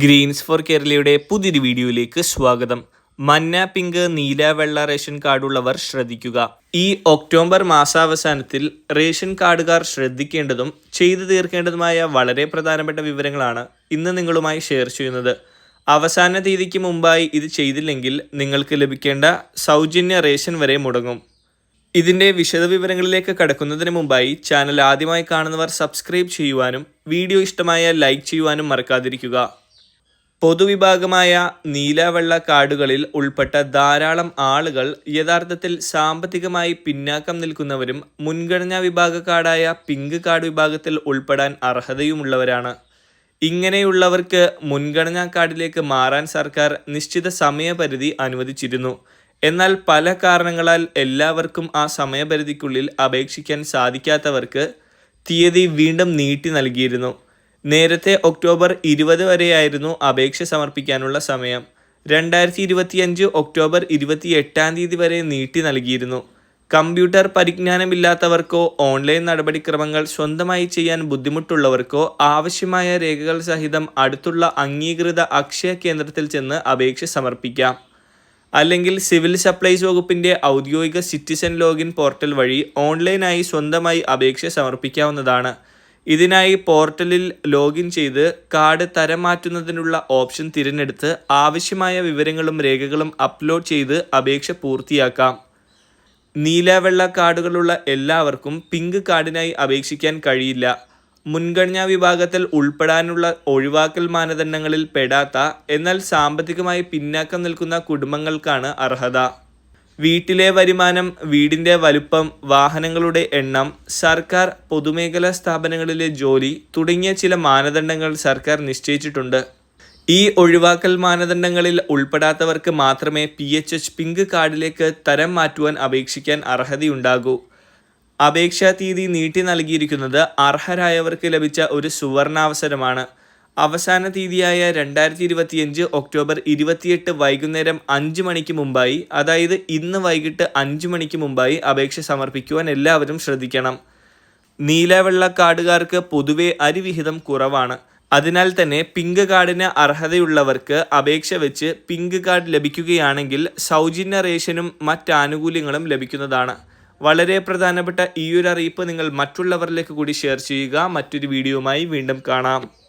Green's four കേരളയുടെ പുതിയൊരു വീഡിയോയിലേക്ക് സ്വാഗതം. മന്ന പിങ്ക് നീല വെള്ള റേഷൻ കാർഡുള്ളവർ ശ്രദ്ധിക്കുക. ഈ ഒക്ടോബർ മാസാവസാനത്തിൽ റേഷൻ കാർഡുകാർ ശ്രദ്ധിക്കേണ്ടതും ചെയ്തു തീർക്കേണ്ടതുമായ വളരെ പ്രധാനപ്പെട്ട വിവരങ്ങളാണ് ഇന്ന് നിങ്ങളുമായി ഷെയർ ചെയ്യുന്നത്. അവസാന തീയതിക്ക് മുമ്പായി ഇത് ചെയ്തില്ലെങ്കിൽ നിങ്ങൾക്ക് ലഭിക്കേണ്ട സൗജന്യ റേഷൻ വരെ മുടങ്ങും. ഇതിന്റെ വിശദവിവരങ്ങളിലേക്ക് കടക്കുന്നതിന് മുമ്പായി ചാനൽ ആദ്യമായി കാണുന്നവർ സബ്സ്ക്രൈബ് ചെയ്യുവാനും വീഡിയോ ഇഷ്ടമായ ലൈക്ക് ചെയ്യുവാനും മറക്കാതിരിക്കുക. പൊതുവിഭാഗമായ നീലവെള്ള കാടുകളിൽ ഉൾപ്പെട്ട ധാരാളം ആളുകൾ യഥാർത്ഥത്തിൽ സാമ്പത്തികമായി പിന്നാക്കം നിൽക്കുന്നവരും മുൻഗണനാ വിഭാഗ കാർഡായ പിങ്ക് കാർഡ് വിഭാഗത്തിൽ ഉൾപ്പെടാൻ അർഹതയുമുള്ളവരാണ്. ഇങ്ങനെയുള്ളവർക്ക് മുൻഗണനാ കാർഡിലേക്ക് മാറാൻ സർക്കാർ നിശ്ചിത സമയപരിധി അനുവദിച്ചിരുന്നു. എന്നാൽ പല കാരണങ്ങളാൽ എല്ലാവർക്കും ആ സമയപരിധിക്കുള്ളിൽ അപേക്ഷിക്കാൻ സാധിക്കാത്തവർക്ക് തീയതി വീണ്ടും നീട്ടി നൽകിയിരുന്നു. നേരത്തെ ഒക്ടോബർ ഇരുപത് വരെയായിരുന്നു അപേക്ഷ സമർപ്പിക്കാനുള്ള സമയം. രണ്ടായിരത്തി ഇരുപത്തിയഞ്ച് ഒക്ടോബർ ഇരുപത്തി എട്ടാം തീയതി വരെ നീട്ടി നൽകിയിരുന്നു. കമ്പ്യൂട്ടർ പരിജ്ഞാനമില്ലാത്തവർക്കോ ഓൺലൈൻ നടപടിക്രമങ്ങൾ സ്വന്തമായി ചെയ്യാൻ ബുദ്ധിമുട്ടുള്ളവർക്കോ ആവശ്യമായ രേഖകൾ സഹിതം അടുത്തുള്ള അംഗീകൃത അക്ഷയ കേന്ദ്രത്തിൽ ചെന്ന് അപേക്ഷ സമർപ്പിക്കാം. അല്ലെങ്കിൽ സിവിൽ സപ്ലൈസ് വകുപ്പിന്റെ ഔദ്യോഗിക സിറ്റിസൺ ലോഗിൻ പോർട്ടൽ വഴി ഓൺലൈനായി സ്വന്തമായി അപേക്ഷ സമർപ്പിക്കാവുന്നതാണ്. ഇതിനായി പോർട്ടലിൽ ലോഗിൻ ചെയ്ത് കാർഡ് തരം മാറ്റുന്നതിനുള്ള ഓപ്ഷൻ തിരഞ്ഞെടുത്ത് ആവശ്യമായ വിവരങ്ങളും രേഖകളും അപ്ലോഡ് ചെയ്ത് അപേക്ഷ പൂർത്തിയാക്കാം. നീലവെള്ള കാർഡുകളുള്ള എല്ലാവർക്കും പിങ്ക് കാർഡിനായി അപേക്ഷിക്കാൻ കഴിയില്ല. മുൻഗണനാ വിഭാഗത്തിൽ ഉൾപ്പെടാനുള്ള ഒഴിവാക്കൽ മാനദണ്ഡങ്ങളിൽ പെടാത്ത എന്നാൽ സാമ്പത്തികമായി പിന്നാക്കം നിൽക്കുന്ന കുടുംബങ്ങൾക്കാണ് അർഹത. വീട്ടിലെ വരുമാനം വീടിന്റെ വലുപ്പം വാഹനങ്ങളുടെ എണ്ണം സർക്കാർ പൊതുമേഖലാ സ്ഥാപനങ്ങളിലെ ജോലി തുടങ്ങിയ ചില മാനദണ്ഡങ്ങൾ സർക്കാർ നിശ്ചയിച്ചിട്ടുണ്ട്. ഈ ഒഴിവാക്കൽ മാനദണ്ഡങ്ങളിൽ ഉൾപ്പെടാത്തവർക്ക് മാത്രമേ പി എച്ച് എച്ച് പിങ്ക് കാർഡിലേക്ക് തരം മാറ്റുവാൻ അപേക്ഷിക്കാൻ അർഹതയുണ്ടാകൂ. അപേക്ഷാ തീയതി നീട്ടി നൽകിയിരിക്കുന്നത് അർഹരായവർക്ക് ലഭിച്ച ഒരു സുവർണാവസരമാണ്. അവസാന തീയതിയായ രണ്ടായിരത്തി ഇരുപത്തിയഞ്ച് ഒക്ടോബർ ഇരുപത്തിയെട്ട് വൈകുന്നേരം അഞ്ച് മണിക്ക് മുമ്പായി അതായത് ഇന്ന് വൈകിട്ട് അഞ്ച് മണിക്ക് മുമ്പായി അപേക്ഷ സമർപ്പിക്കുവാൻ എല്ലാവരും ശ്രദ്ധിക്കണം. നീലവെള്ള കാർഡുകാർക്ക് പൊതുവെ അരിവിഹിതം കുറവാണ്. അതിനാൽ തന്നെ പിങ്ക് കാർഡിന് അർഹതയുള്ളവർക്ക് അപേക്ഷ വെച്ച് പിങ്ക് കാർഡ് ലഭിക്കുകയാണെങ്കിൽ സൗജന്യ റേഷനും മറ്റ് ആനുകൂല്യങ്ങളും ലഭിക്കുന്നതാണ്. വളരെ പ്രധാനപ്പെട്ട ഈയൊരു അറിയിപ്പ് നിങ്ങൾ മറ്റുള്ളവരിലേക്ക് കൂടി ഷെയർ ചെയ്യുക. മറ്റൊരു വീഡിയോയുമായി വീണ്ടും കാണാം.